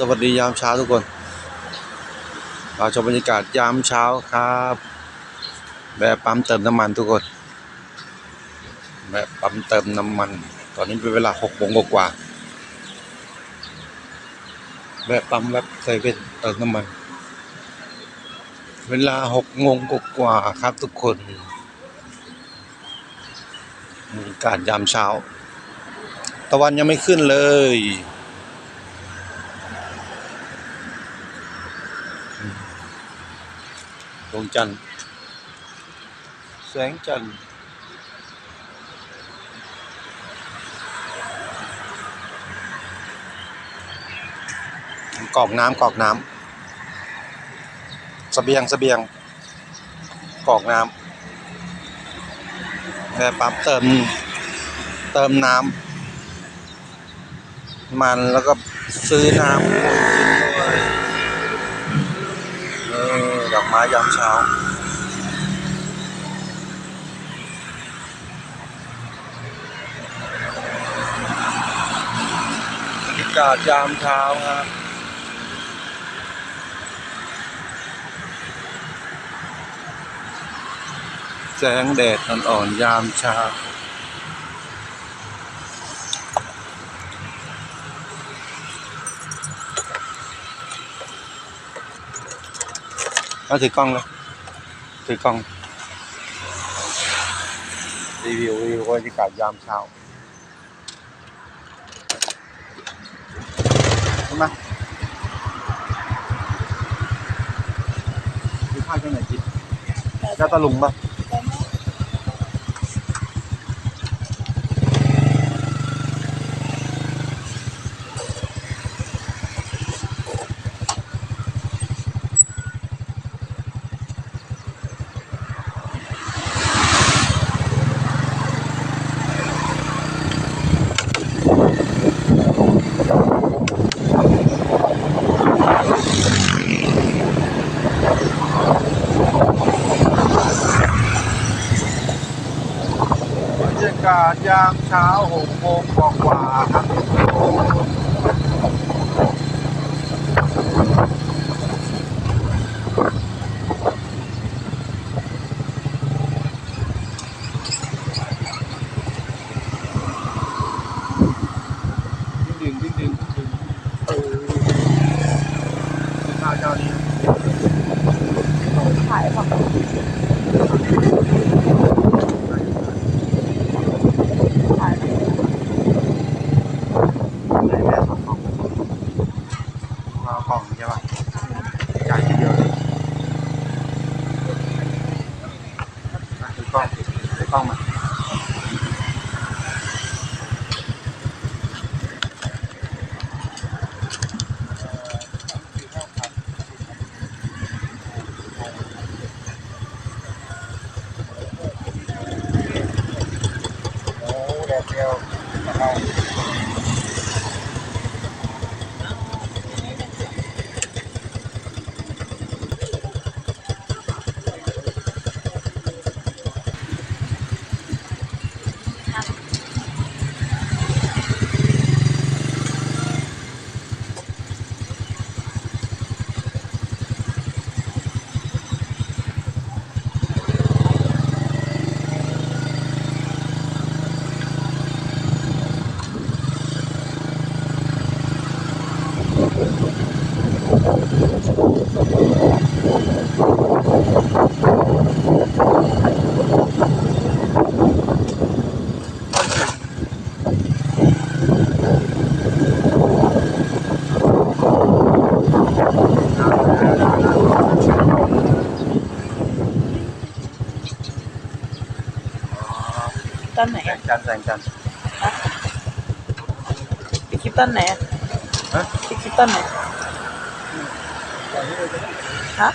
สวัสดียามเช้าทุกคนเราชมบรรยากาศยามเช้าครับแบบปั๊มเติมน้ำมันทุกคนแบบปั๊มเติมน้ำมัน ตอนนี้เป็นเวลาหกโมงกว่าแบบปั๊มแบบเซเว่นเติมน้ำมัน เวลาหกโมงกว่าครับทุกคนบรรยากาศยามเช้า ตะวันยังไม่ขึ้นเลย ดวงจันทร์แสงจันทร์กรอกน้ำกรอกน้ำสเบียงสเบียงกรอกน้ำแม่ปั๊มเติมเติมน้ำมันแล้วก็ซื้อน้ำ ไม้ยามเช้า บรรยากาศยามเช้าครับแสงแดดอ่อนๆยามเช้า เอาถือกล้องเลยถือกล้อง รีวิวรีวิวบรรยากาศยามเช้าใช่ไหมดูภาพจังไหนจิยาตะลุงปะบรรยา กาศยามเช้าหกโมงกว่าๆครับดึงดึงดึงดึงเออข้าวเจ้านี้ ขายของขาย ไหนแม่สองกล่องเอากล่องใช่ป่ะจ่ายทีเดียวเลยอะถือกล้องถือกล้องมา โอ้แด ดเดียวเอาต้นไหนแสงจันทร์แสงจันทร์ไปคลิปต้นไหนอะฮะไปคลิปต้นไหนฮะ